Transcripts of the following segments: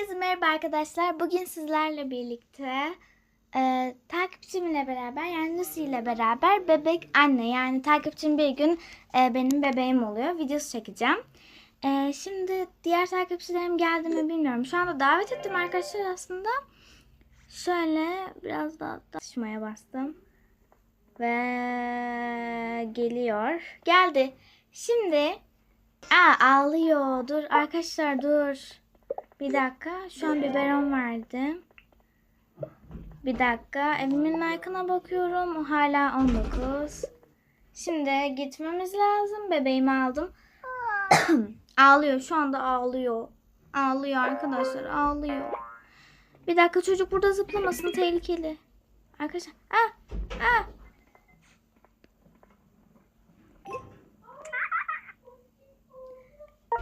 Herkese merhaba arkadaşlar. Bugün sizlerle birlikte e, takipçimle beraber yani Lucy ile beraber bebek anne yani takipçim bir gün e, benim bebeğim oluyor. Videosu çekeceğim. E, şimdi diğer takipçilerim geldi mi bilmiyorum. Şu anda davet ettim arkadaşlar aslında. Şöyle biraz daha tartışmaya bastım. Ve geliyor. Geldi. Şimdi Aa ağlıyor. Dur arkadaşlar dur. Bir dakika. Şu an biberon verdim. Bir dakika. Evimin like'ına bakıyorum. O hala 19. Şimdi gitmemiz lazım. Bebeğimi aldım. ağlıyor. Şu anda ağlıyor. Ağlıyor arkadaşlar. Ağlıyor. Bir dakika çocuk burada zıplamasın. Tehlikeli. Arkadaşlar. Ah! Ah!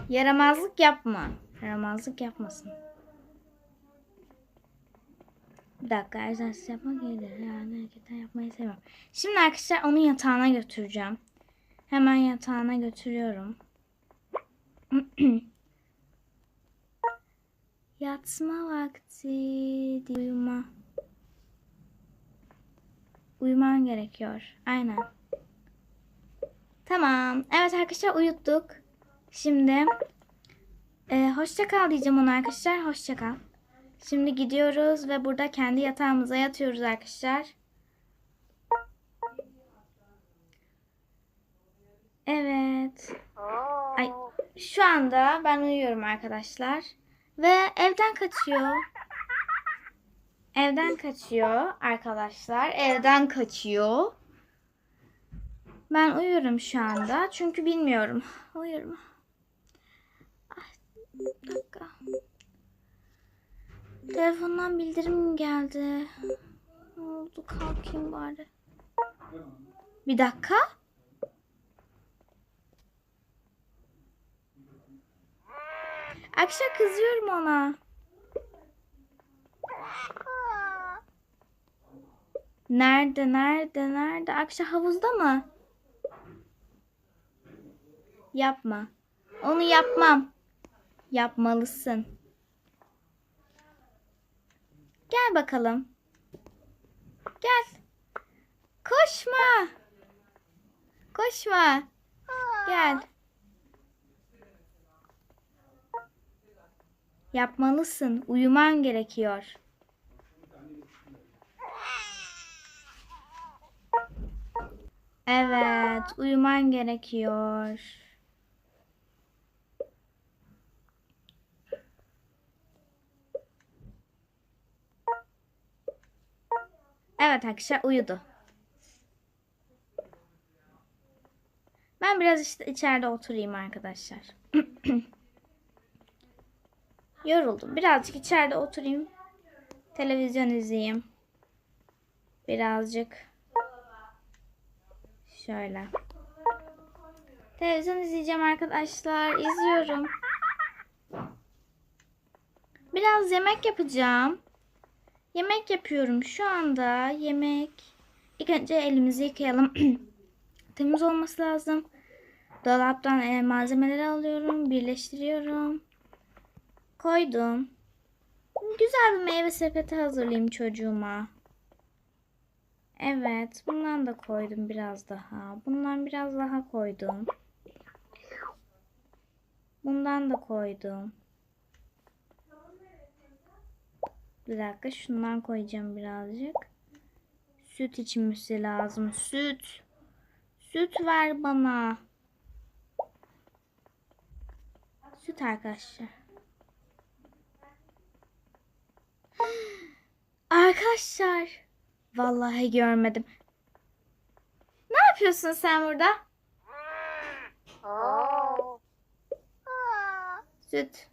Yaramazlık yapma. Yaramazlık yapmasın. Bir dakika egzersiz yapmak iyidir. Yani hareketler yapmayı sevmem. Şimdi arkadaşlar onu yatağına götüreceğim. Hemen yatağına götürüyorum. Yatma vakti. Uyuma. Uyuman gerekiyor. Aynen. Tamam. Evet arkadaşlar uyuttuk. Şimdi e, hoşça kal diyeceğim ona arkadaşlar. Hoşça kal. Şimdi gidiyoruz ve burada kendi yatağımıza yatıyoruz arkadaşlar. Evet. Ay, şu anda ben uyuyorum arkadaşlar. Ve evden kaçıyor. Evden kaçıyor arkadaşlar. Evden kaçıyor. Ben uyuyorum şu anda. Çünkü bilmiyorum. Uyuyorum. Bir dakika. Telefondan bildirim geldi. Ne oldu? Kalkayım bari. Bir dakika. Akşam kızıyorum ona. Nerede, nerede, nerede? Akşam havuzda mı? Yapma. Onu yapmam. Yapmalısın. Gel bakalım. Gel. Koşma. Koşma. Gel. Yapmalısın. Uyuman gerekiyor. Evet, uyuman gerekiyor. Evet arkadaşlar uyudu. Ben biraz işte içeride oturayım arkadaşlar. Yoruldum. Birazcık içeride oturayım. Televizyon izleyeyim. Birazcık. Şöyle. Televizyon izleyeceğim arkadaşlar. İzliyorum. Biraz yemek yapacağım. Yemek yapıyorum şu anda. Yemek. İlk önce elimizi yıkayalım. Temiz olması lazım. Dolaptan e, malzemeleri alıyorum. Birleştiriyorum. Koydum. Güzel bir meyve sepeti hazırlayayım çocuğuma. Evet. Bundan da koydum biraz daha. Bundan biraz daha koydum. Bundan da koydum. Bir dakika şundan koyacağım birazcık. Süt içmesi lazım. Süt. Süt ver bana. Süt arkadaşlar. Arkadaşlar. Vallahi görmedim. Ne yapıyorsun sen burada? Süt.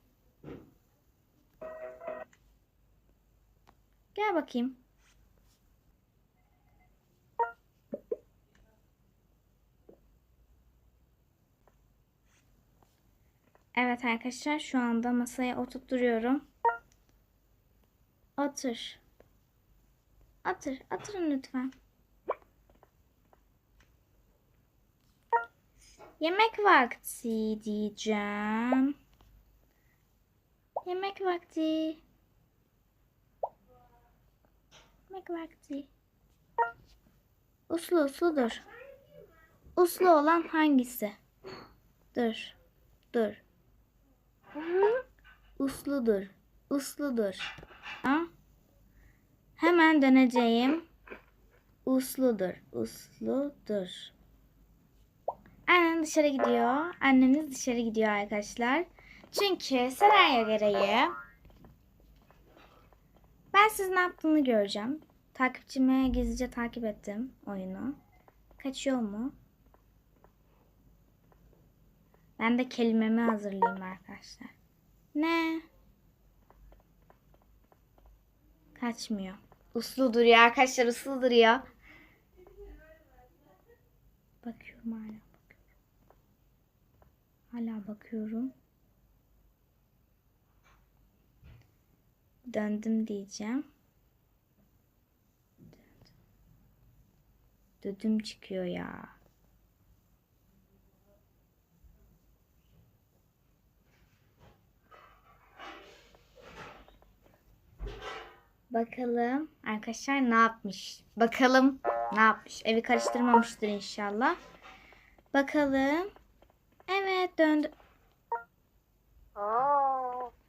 Gel bakayım. Evet arkadaşlar şu anda masaya oturtturuyorum. Otur. Otur. Oturun lütfen. Yemek vakti diyeceğim. Yemek vakti. Yemek vakti. Uslu uslu dur. Uslu olan hangisi? Dur. Dur. Usludur. Usludur. Ha? Hemen döneceğim. Usludur. Usludur. Annem dışarı gidiyor. Anneniz dışarı gidiyor arkadaşlar. Çünkü senaryo gereği ben sizin ne yaptığını göreceğim. Takipçime gizlice takip ettim oyunu. Kaçıyor mu? Ben de kelimemi hazırlayayım arkadaşlar. Ne? Kaçmıyor. Uslu duruyor arkadaşlar uslu duruyor. Bakıyorum hala bakıyorum. Hala bakıyorum. Döndüm diyeceğim. Dödüm çıkıyor ya. Bakalım arkadaşlar ne yapmış? Bakalım ne yapmış? Evi karıştırmamıştır inşallah. Bakalım. Evet döndü. Ne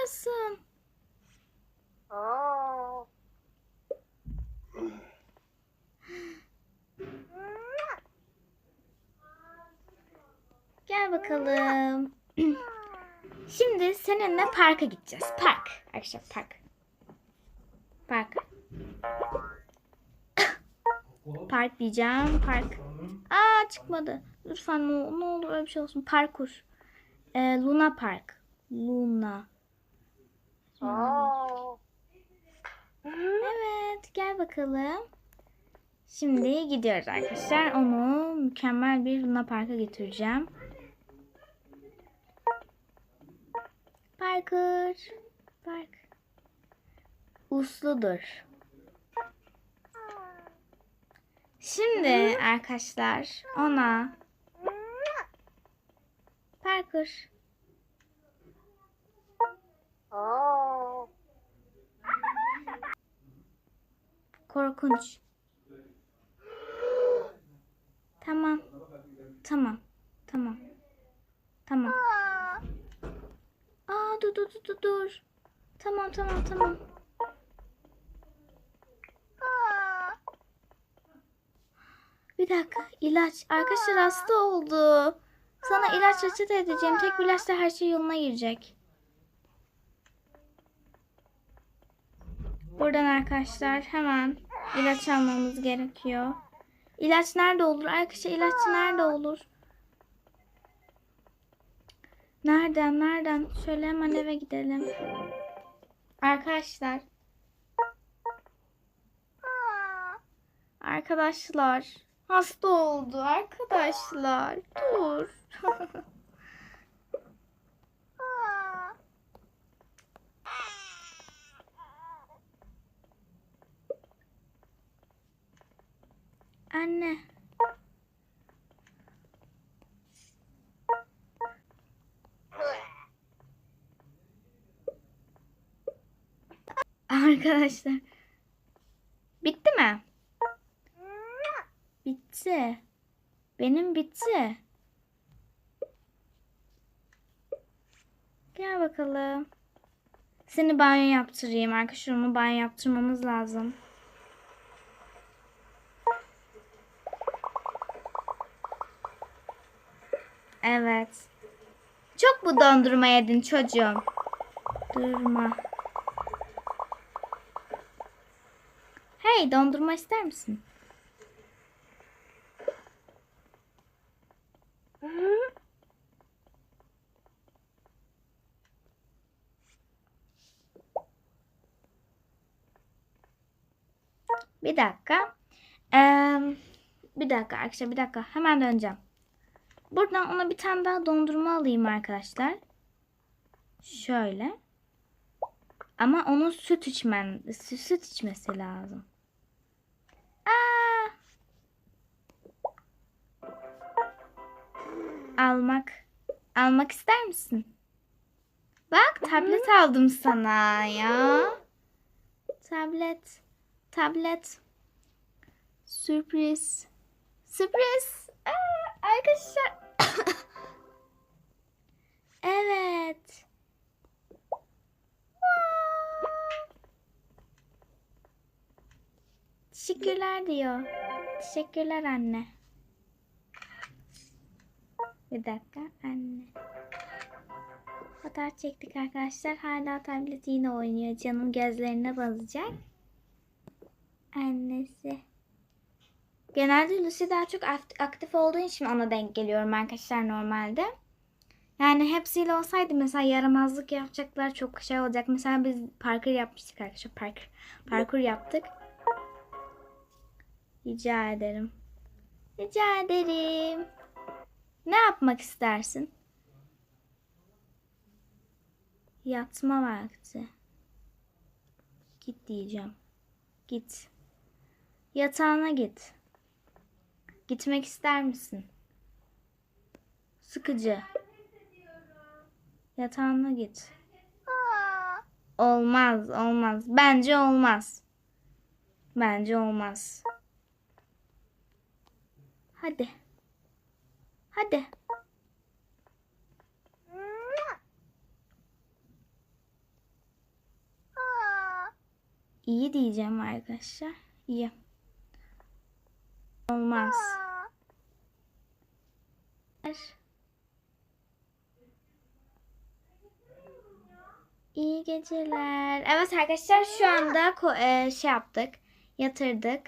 yapıyorsun? Gel bakalım. Şimdi seninle parka gideceğiz. Park. Arkadaşlar park. Park. Park diyeceğim. Park. Aa çıkmadı. Lütfen ne, ne olur öyle bir şey olsun. Parkur. Ee, Luna Park. Luna. Evet gel bakalım. Şimdi gidiyoruz arkadaşlar. Onu mükemmel bir Luna Park'a getireceğim. Parkur. Park. Usludur. Şimdi arkadaşlar ona parkur. Korkunç. Tamam. Tamam. Tamam. Tamam. Aa dur dur dur dur. Tamam tamam tamam. Bir dakika ilaç. Arkadaşlar hasta oldu. Sana ilaç reçete edeceğim. Tek bir ilaçla her şey yoluna girecek. Buradan arkadaşlar hemen ilaç almamız gerekiyor. İlaç nerede olur? Arkadaşlar ilaççı nerede olur? Nereden nereden? Şöyle hemen eve gidelim. Arkadaşlar. Arkadaşlar. Hasta oldu arkadaşlar. Dur. Anne. Arkadaşlar. Bitti mi? Bitti. Benim bitti. Gel bakalım. Seni banyo yaptırayım. Arkadaşlarımı banyo yaptırmamız lazım. Evet. Çok bu dondurma yedin çocuğum. Durma. Hey dondurma ister misin? Bir dakika. Ee, bir dakika arkadaşlar bir dakika. Hemen döneceğim. Buradan ona bir tane daha dondurma alayım arkadaşlar. Şöyle. Ama onun süt içmen, süt içmesi lazım. Aa! Almak Almak ister misin? Bak tablet aldım sana ya. Tablet. Tablet. Sürpriz. Sürpriz. Aa, arkadaşlar. evet. Teşekkürler diyor. Teşekkürler anne. Bir dakika anne. Fotoğraf çektik arkadaşlar. Hala tablet yine oynuyor. Canım gözlerine basacak. Annesi. Genelde Lucy daha çok aktif olduğu için ona denk geliyorum arkadaşlar normalde. Yani hepsiyle olsaydı mesela yaramazlık yapacaklar çok şey olacak. Mesela biz parkur yapmıştık arkadaşlar. Parkur, parkur yaptık. Rica ederim. Rica ederim. Ne yapmak istersin? Yatma vakti. Git diyeceğim. Git. Yatağına git. Gitmek ister misin? Sıkıcı. Yatağına git. Olmaz, olmaz. Bence olmaz. Bence olmaz. Hadi. Hadi. İyi diyeceğim arkadaşlar. İyi. Olmaz. İyi geceler. Evet arkadaşlar şu anda e, şey yaptık. Yatırdık.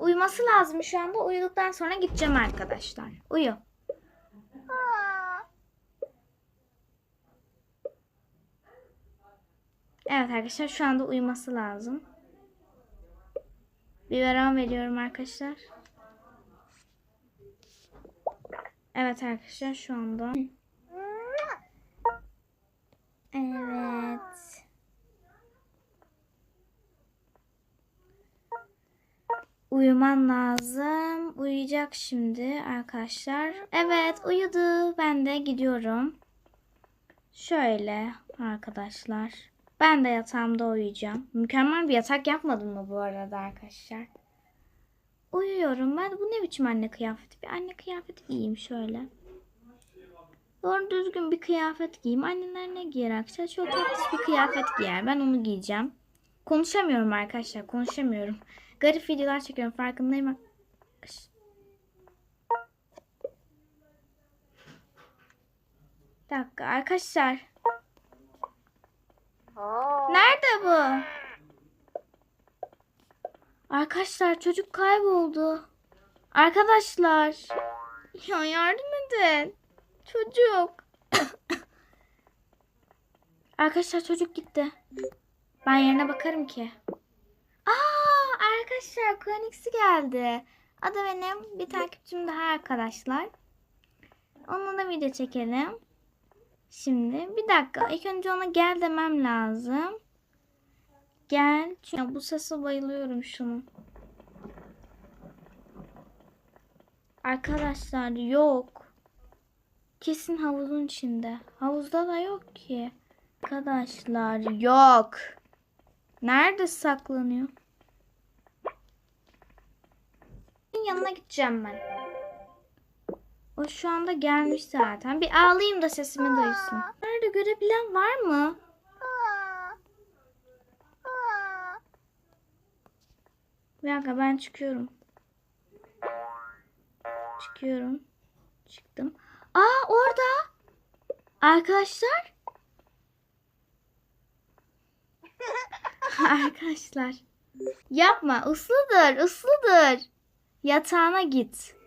Uyuması lazım şu anda. Uyuduktan sonra gideceğim arkadaşlar. Uyu. Evet arkadaşlar şu anda uyuması lazım. Biberon veriyorum arkadaşlar. Evet arkadaşlar şu anda. Evet. Uyuman lazım. Uyuyacak şimdi arkadaşlar. Evet uyudu. Ben de gidiyorum. Şöyle arkadaşlar. Ben de yatağımda uyuyacağım. Mükemmel bir yatak yapmadım mı bu arada arkadaşlar? Uyuyorum ben. Bu ne biçim anne kıyafeti? Bir anne kıyafeti giyeyim şöyle. Doğru düzgün bir kıyafet giyeyim. Anneler ne giyer arkadaşlar? Şöyle tatlış bir kıyafet giyer. Ben onu giyeceğim. Konuşamıyorum arkadaşlar. Konuşamıyorum. Garip videolar çekiyorum. Farkındayım. Bir dakika arkadaşlar. Nerede bu? Arkadaşlar çocuk kayboldu. Arkadaşlar. Ya yardım edin. Çocuk. Arkadaşlar çocuk gitti. Ben yerine bakarım ki. Aa arkadaşlar Kuanix'i geldi. Adı benim bir takipçim daha arkadaşlar. Onunla da video çekelim. Şimdi bir dakika. İlk önce ona gel demem lazım. Gel. Çünkü bu sese bayılıyorum şunu. Arkadaşlar yok. Kesin havuzun içinde. Havuzda da yok ki. Arkadaşlar yok. Nerede saklanıyor? Yanına gideceğim ben. O şu anda gelmiş zaten. Bir ağlayayım da sesimi duysun. Nerede görebilen var mı? Bir dakika ben çıkıyorum. Çıkıyorum. Çıktım. Aa orada. Arkadaşlar. Arkadaşlar. Yapma. Usludur. Usludur. Yatağına git.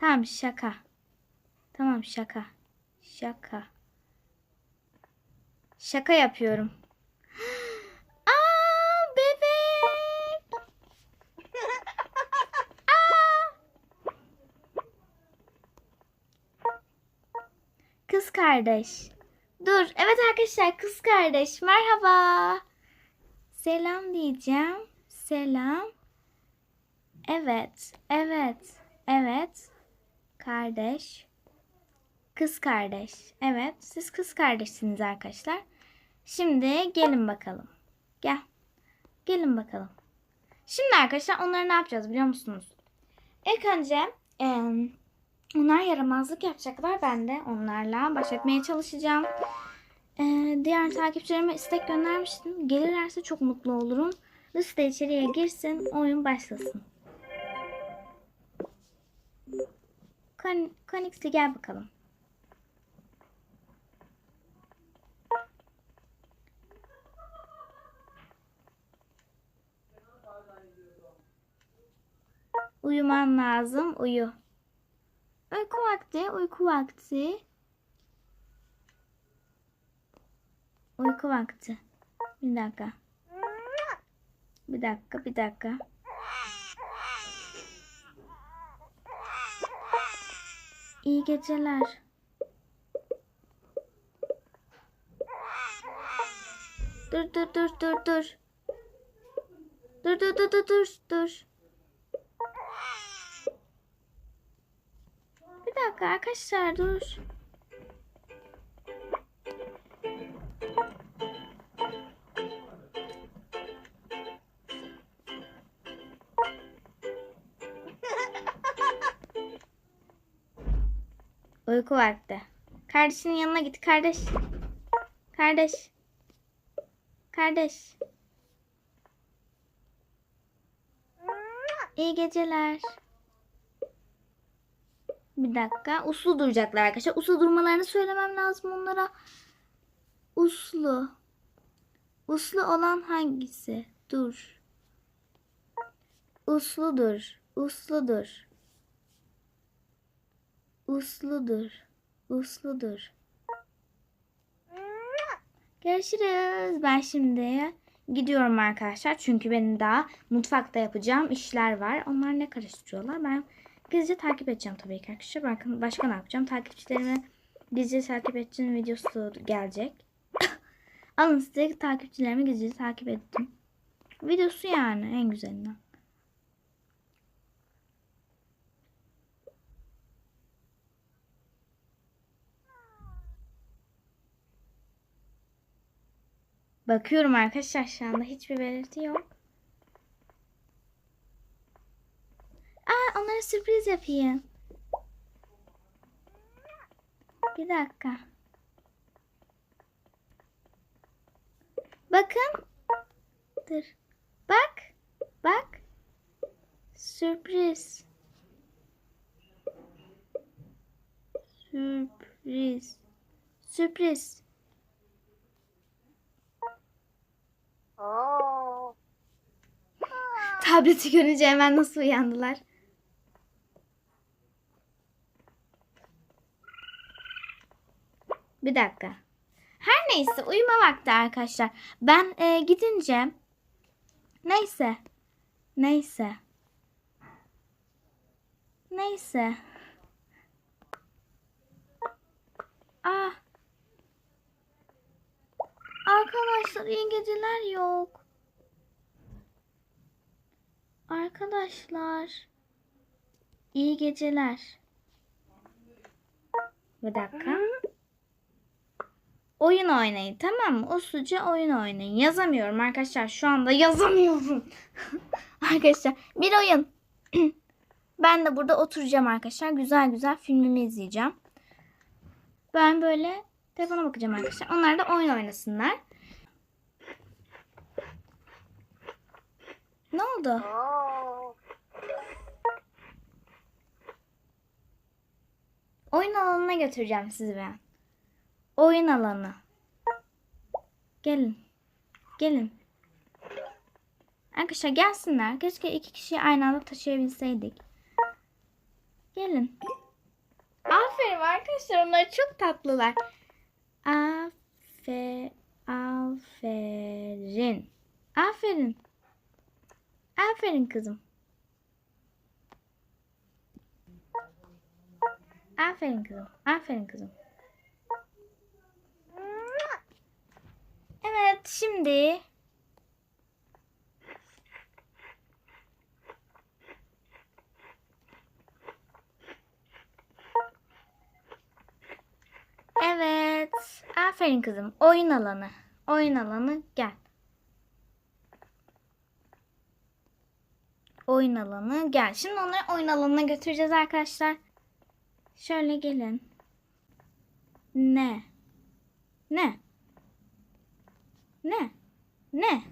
Tamam şaka. Tamam şaka. Şaka. Şaka yapıyorum. Aa bebek. Aa. Kız kardeş. Dur. Evet arkadaşlar kız kardeş. Merhaba. Selam diyeceğim. Selam. Evet, evet, evet. Kardeş. Kız kardeş. Evet, siz kız kardeşsiniz arkadaşlar. Şimdi gelin bakalım. Gel. Gelin bakalım. Şimdi arkadaşlar onları ne yapacağız biliyor musunuz? İlk önce em, onlar yaramazlık yapacaklar. Ben de onlarla baş etmeye çalışacağım. Ee, diğer takipçilerime istek göndermiştim. Gelirlerse çok mutlu olurum. Liste içeriye girsin, oyun başlasın. Kan Kanix'li gel bakalım. Uyuman lazım, uyu. Uyku vakti, uyku vakti. Uyku vakti. Bir dakika. Bir dakika, bir dakika. İyi geceler. Dur dur dur dur dur. Dur dur dur dur dur dur. Bir dakika arkadaşlar dur. Uyku vakti. Kardeşinin yanına git kardeş. Kardeş. Kardeş. İyi geceler. Bir dakika. Uslu duracaklar arkadaşlar. Uslu durmalarını söylemem lazım onlara. Uslu. Uslu olan hangisi? Dur. Usludur. Usludur. Usludur. Usludur. Görüşürüz. Ben şimdi gidiyorum arkadaşlar. Çünkü benim daha mutfakta yapacağım işler var. Onlar ne karıştırıyorlar? Ben gizlice takip edeceğim tabii ki arkadaşlar. Bakın başka ne yapacağım? Takipçilerimi gizlice takip edeceğim videosu gelecek. Alın size takipçilerimi gizlice takip ettim. Videosu yani en güzelinden. Bakıyorum arkadaşlar şu anda hiçbir belirti yok. Aa onlara sürpriz yapayım. Bir dakika. Bakın. Dur. Bak. Bak. Sürpriz. Sürpriz. Sürpriz. Tableti görünce hemen nasıl uyandılar. Bir dakika. Her neyse uyuma vakti arkadaşlar. Ben e, gidince neyse. Neyse. Neyse. Ah. Arkadaşlar iyi geceler yok. Arkadaşlar. iyi geceler. Bir dakika. Oyun oynayın tamam mı? Usulca oyun oynayın. Yazamıyorum arkadaşlar. Şu anda yazamıyorum. arkadaşlar bir oyun. ben de burada oturacağım arkadaşlar. Güzel güzel filmimi izleyeceğim. Ben böyle telefona bakacağım arkadaşlar. Onlar da oyun oynasınlar. Ne oldu? Oyun alanına götüreceğim sizi ben. Oyun alanı. Gelin. Gelin. Arkadaşlar gelsinler. Keşke iki kişiyi aynı anda taşıyabilseydik. Gelin. Aferin arkadaşlar. Onlar çok tatlılar. Afe, aferin. Aferin. Aferin kızım. Aferin kızım. Aferin kızım. Evet şimdi Evet. Aferin kızım. Oyun alanı. Oyun alanı gel. Oyun alanı gel. Şimdi onları oyun alanına götüreceğiz arkadaşlar. Şöyle gelin. Ne? Ne? Ne? Ne?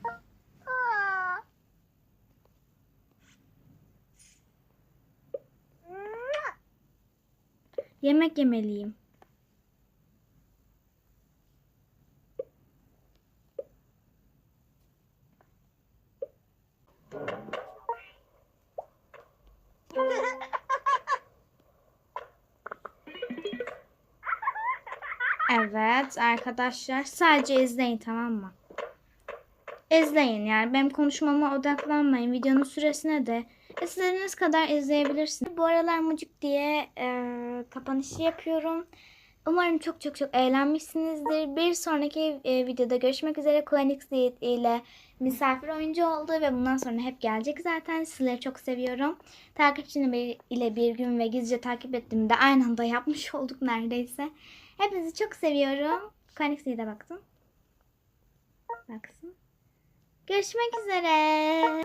Yemek yemeliyim. Evet arkadaşlar sadece izleyin tamam mı? İzleyin yani benim konuşmama odaklanmayın. Videonun süresine de istediğiniz kadar izleyebilirsiniz. Bu aralar Mucuk diye e, kapanışı yapıyorum. Umarım çok çok çok eğlenmişsinizdir. Bir sonraki e, videoda görüşmek üzere. Kulanix ile misafir oyuncu oldu ve bundan sonra hep gelecek zaten. Sizleri çok seviyorum. Takipçini bir- ile bir gün ve gizlice takip ettiğimde aynı anda yapmış olduk neredeyse. Hepinizi çok seviyorum. Kulanix'e de baktım. Baksın. Görüşmek üzere.